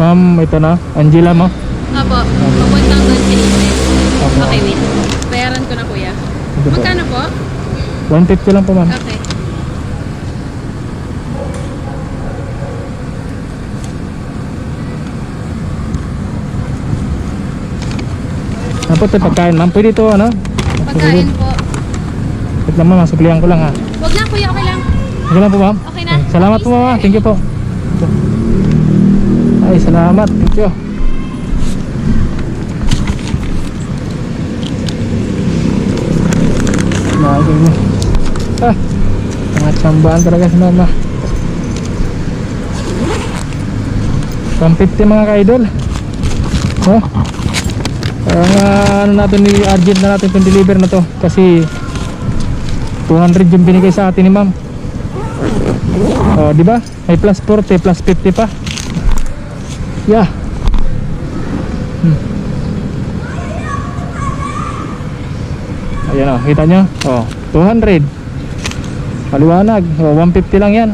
Ma'am, ito na. Angela mo. Opo, papuntang doon Pilipinas. Opo. Okay, wait. Bayaran ko na kuya. Ito po. Magkano po? 150 lang po ma'am. Okay. Ano po ito pagkain ma'am? Pwede ito ano? Pagkain po. Wait lang ma'am, suklihan ko lang ha. Wag na kuya, okay lang. Okay lang po ma'am? Okay na. Salamat po ma'am. Thank you po. Ay, salamat. Thank you. Lagi mo. Ah, mga tsambaan talaga si mama. 150 mga ka-idol. Oh. Parang ah, ano natin ni urgent na natin itong deliver na to kasi 200 yung binigay sa atin ni ma'am. Oh, di ba? May plus 40, plus 50 pa. Yeah. Hmm. Ayan oh, kita nyo? Oh, 200. Maliwanag. Oh, 150 lang yan.